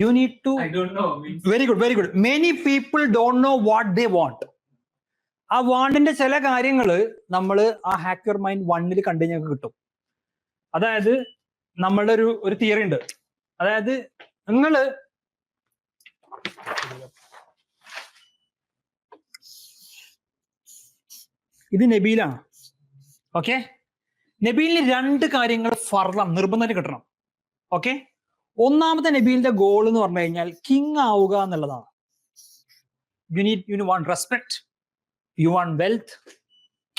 You need to I don't know. Very very good very good many people don't know what they want ആ വാണ്ടിന്റെ ചില കാര്യങ്ങൾ നമ്മൾ ആ ഹാക്കർ മൈൻഡ് വണ്ണിൽ കണ്ടു ഞങ്ങൾക്ക് കിട്ടും. അതായത് നമ്മളുടെ ഒരു ഒരു തിയറി ഉണ്ട്. അതായത് നിങ്ങൾ ഇത് നബീലാണ്. ഓക്കെ നബീലിന് രണ്ട് കാര്യങ്ങൾ ഫർളം നിർബന്ധമായിട്ട് കിട്ടണം. ഓക്കെ ഒന്നാമത്തെ നബീലിന്റെ ഗോൾ എന്ന് പറഞ്ഞു കഴിഞ്ഞാൽ കിങ് ആവുക എന്നുള്ളതാണ്. You need you want respect you want wealth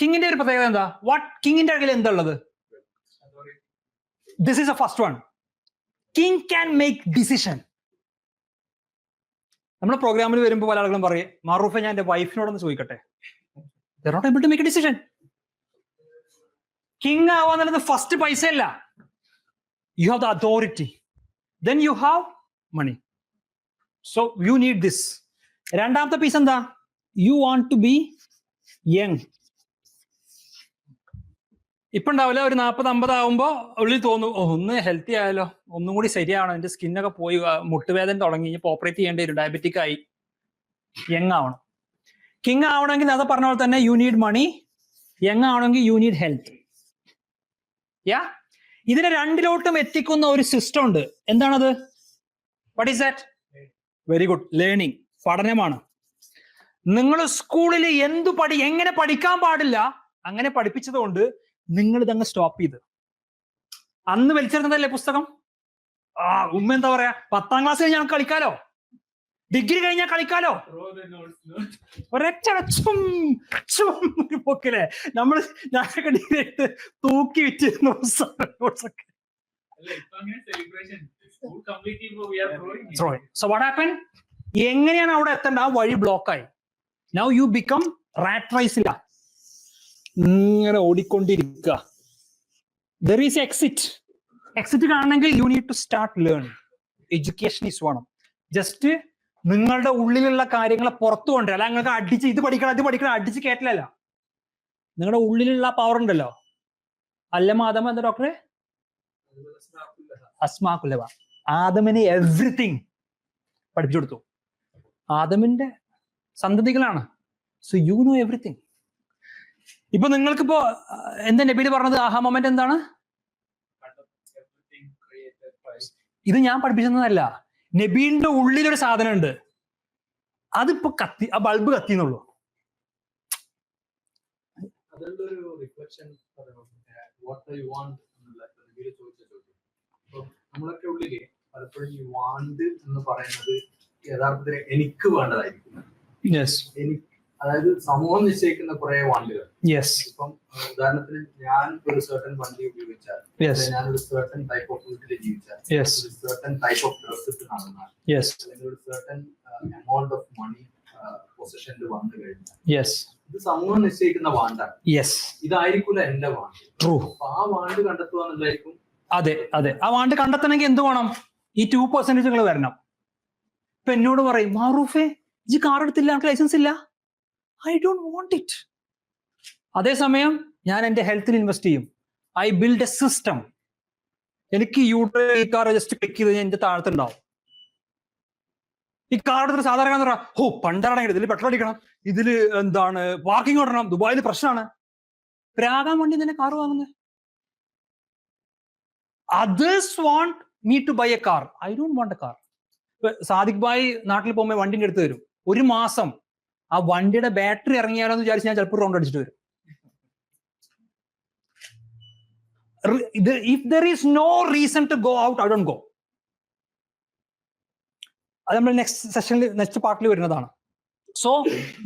കിങ്ങിന്റെ ഒരു പ്രത്യേകത എന്താ? വാട്ട് കിങ്ങിന്റെ അകലെ എന്താ ഉള്ളത്? This is a first one king can make decision നമ്മുടെ പ്രോഗ്രാമിൽ വരുമ്പോൾ പല ആളുകളും പറയും മാറൂഫെ ഞാൻ എന്റെ വൈഫിനോടൊന്ന് ചോദിക്കട്ടെ? Not able to make decision king ആവാന്നുള്ളത് first പൈസ അല്ല you have the authority then you have money so you need this രണ്ടാമത്തെ പീസ് എന്താ? You want to be young ഇപ്പൊ ഉണ്ടാവില്ല ഒരു നാൽപ്പത് അമ്പത് ആവുമ്പോ ഉള്ളിൽ തോന്നും ഒന്ന് ഹെൽത്തി ആയാലോ? ഒന്നും കൂടി ശരിയാവണം എന്റെ സ്കിന്നൊക്കെ പോയി മുട്ടുവേദന തുടങ്ങി ഇപ്പൊ ഓപ്പറേറ്റ് ചെയ്യേണ്ടി വരും ഡയബറ്റിക് ആയി. യങ് ആവണം. കിങ് ആവണമെങ്കിൽ അത് പറഞ്ഞ പോലെ തന്നെ യു നീഡ് മണി യങ് ആവണമെങ്കിൽ യു നീഡ് ഹെൽത്ത് യാ ഇതിനെ രണ്ടിലോട്ടും എത്തിക്കുന്ന ഒരു സിസ്റ്റം ഉണ്ട്. എന്താണത്? What is that very good learning പഠനമാണ്. നിങ്ങൾ സ്കൂളിൽ എന്തു പഠി എങ്ങനെ പഠിക്കാൻ പാടില്ല അങ്ങനെ പഠിപ്പിച്ചത് കൊണ്ട് നിങ്ങൾ ഇതങ്ങ് സ്റ്റോപ്പ് ചെയ്ത്. അന്ന് വലിച്ചിരുന്നതല്ലേ പുസ്തകം? ആ ഉമ്മ എന്താ പറയാ? പത്താം ക്ലാസ് കഴിഞ്ഞാൽ കളിക്കാലോ? ഡിഗ്രി കഴിഞ്ഞാൽ കളിക്കാലോ. ഒരൊറ്റ ചും ചും പൊക്കിലെ. നമ്മൾ ഞാനൊക്കെ ഡിഗ്രി എടുത്ത് തൂക്കി വെച്ചിരുന്നു ഒക്കെ. എങ്ങനെയാണ് അവിടെ എത്തേണ്ട? ആ വഴി ബ്ലോക്കായി നൗ യു ബിക്കം റാറ്റ് റൈസില്ല ഇങ്ങനെ ഓടിക്കൊണ്ടിരിക്കുക. ദർ ഈസ് എക്സിറ്റ് എക്സിറ്റ് കാണണമെങ്കിൽ you need to start learn education is വേണം ജസ്റ്റ് നിങ്ങളുടെ ഉള്ളിലുള്ള കാര്യങ്ങളെ പുറത്തു കൊണ്ടുവരിക അല്ല നിങ്ങൾക്ക് അടിച്ച് ഇത് പഠിക്കണം ഇത് പഠിക്കണം അടിച്ച് കേട്ടില്ല നിങ്ങളുടെ ഉള്ളിലുള്ള പവർ ഉണ്ടല്ലോ. അല്ല മാതമ എന്താ ഡോക്ടറെ അസ്മാക്കുല്ലവ ആദമിന് എവ്രിതിങ് പഠിപ്പിച്ചു കൊടുത്തു. ആദമിന്റെ സന്തതികളാണ്. സോ യു നോ എവ്രിതിങ് ഇപ്പൊ നിങ്ങൾക്കിപ്പോ എന്താ നബീൽ പറഞ്ഞത്? ആഹാ മൊമെന്റ് എന്താണ്? ഇത് ഞാൻ പഠിപ്പിച്ചതല്ല നബീലിന്റെ ഉള്ളിലൊരു സാധനം ഉണ്ട് അതിപ്പോ കത്തി ആ ബൾബ് കത്തിന്നുള്ളൂ നമ്മളൊക്കെ ഉള്ളിൽ പലപ്പോഴും ഈ വാണ്ട് എന്ന് പറയുന്നത് യഥാർത്ഥത്തിൽ എനിക്ക് വേണ്ടതായിരിക്കും. എനിക്ക് അതായത് സമൂഹം നിശ്ചയിക്കുന്ന കുറെ വണ്ടികൾ. യെസ് ഇപ്പം ഉദാഹരണത്തിന് ഞാൻ ഒരു സർട്ടൻ വണ്ടി ഉപയോഗിച്ചാൽ ഞാൻ ഒരു സർട്ടൻ ടൈപ്പ് ഓഫ് വീട്ടിൽ ജീവിച്ചാൽ ഒരു സർട്ടൻ ടൈപ്പ് ഓഫ് ഡ്രസ് ഇട്ട് നടന്നാൽ അല്ലെങ്കിൽ ഒരു സർട്ടൻ എമൗണ്ട് ഓഫ് മണി പൊസിഷനിൽ വന്നു കഴിഞ്ഞാൽ യെസ് ഇത് സമൂഹം നിശ്ചയിക്കുന്ന വാണ്ടാണ് യെസ് ഇതായിരിക്കില്ല എന്റെ വാണ്ട്. ട്രൂ ആ വാണ്ട് കണ്ടെത്തുക എന്നുള്ളതായിരിക്കും. അതെ അതെ. ആ വാണ്ട് കണ്ടെത്തണമെങ്കിൽ എന്ത് വേണം? ഈ ടു പെർസെന്റേജുകൾ വരണം. ഇപ്പൊ എന്നോട് പറയും മാറൂഫേ ഈ കാർ എടുത്തില്ല എനിക്ക് ലൈസൻസ് ഇല്ല? ഐ ഡോണ്ട് വോണ്ട് ഇറ്റ് അതേസമയം ഞാൻ എന്റെ ഹെൽത്തിൽ ഇൻവെസ്റ്റ് ചെയ്യും. ഐ ബിൽഡ് എ സിസ്റ്റം എനിക്ക് യൂട്യൂബ് കാർ ജസ്റ്റ് ക്ലിക്ക് ചെയ്ത് എന്റെ താഴത്തുണ്ടാവും. ഈ കാർ സാധാരണ ഓ പണ്ടാണെങ്കിൽ ഇതിൽ പെട്രോൾ അടിക്കണം ഇതിൽ എന്താണ് പാർക്കിംഗ് ഓടണം ദുബായിൽ പ്രശ്നമാണ്. രാഗാൻ വണ്ടി തന്നെ കാർ വാങ്ങുന്നത് others want me to buy a car I don't want a car Sadiq bhai നാട്ടിൽ പോകുമ്പോൾ വണ്ടിന്റെ അടുത്ത് വരും ഒരു മാസം ആ വണ്ടിയുടെ ബാറ്ററി ഇറങ്ങിയാലോ എന്ന് വിചാരിച്ച് ഞാൻ ചിലപ്പോൾ റൗണ്ട് അടിച്ചിട്ട് വരും. If there is no reason to go out I don't go അത് നമ്മൾ നെക്സ്റ്റ് സെഷനിൽ നെക്സ്റ്റ് പാർട്ടിൽ വരുന്നതാണ്. സോ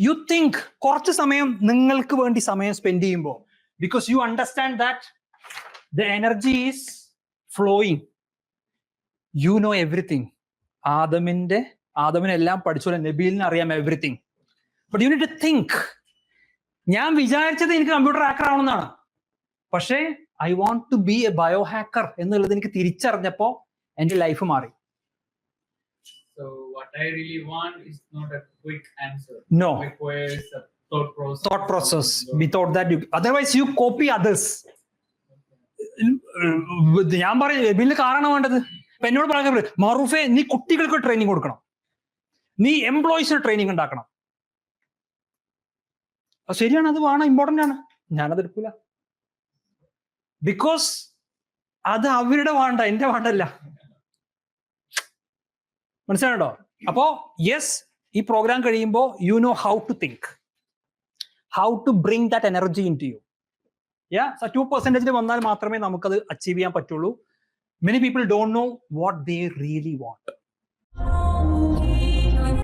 യു തിങ്ക് കുറച്ച് സമയം നിങ്ങൾക്ക് വേണ്ടി സമയം സ്പെൻഡ് ചെയ്യുമ്പോൾ because you understand that the energy is flowing you know everything ആദമിന്റെ ആദമിനെല്ലാം പഠിച്ചോലെ നബീലിന് അറിയാം everything but you need to think ഞാൻ വിചാരിച്ചത് എനിക്ക് കമ്പ്യൂട്ടർ ഹാക്കർ ആവണമെന്നാണ്. പക്ഷേ I want to be a bio hacker എന്നുള്ളത് എനിക്ക് തിരിച്ചറിഞ്ഞപ്പോ എന്റെ ലൈഫ് മാറി. So what I really want is not a quick answer. No Requires a thought process. thought process. Without that you otherwise you copy others. ഞാൻ പറയും നബീലിന് കാറാണ് വേണ്ടത്? എന്നോട് പറയാൻ മറൂഫെ നീ കുട്ടികൾക്ക് ട്രെയിനിങ് കൊടുക്കണം. നീ എംപ്ലോയീസിന് ട്രെയിനിങ് ഉണ്ടാക്കണം. അത് ശരിയാണ് അത് വേണം ഇമ്പോർട്ടന്റ് ആണ്. ഞാനത് എടുക്കൂല. ബിക്കോസ് അത് അവരുടെ വേണ്ട എന്റെ വേണ്ടല്ല. മനസ്സിലാണോ അപ്പോ യെസ് ഈ പ്രോഗ്രാം കഴിയുമ്പോൾ you know how to think how to bring that energy into you yeah to പെർസെന്റേജിൽ വന്നാൽ മാത്രമേ നമുക്കത് അച്ചീവ് ചെയ്യാൻ പറ്റുള്ളൂ. Many people don't know what they really want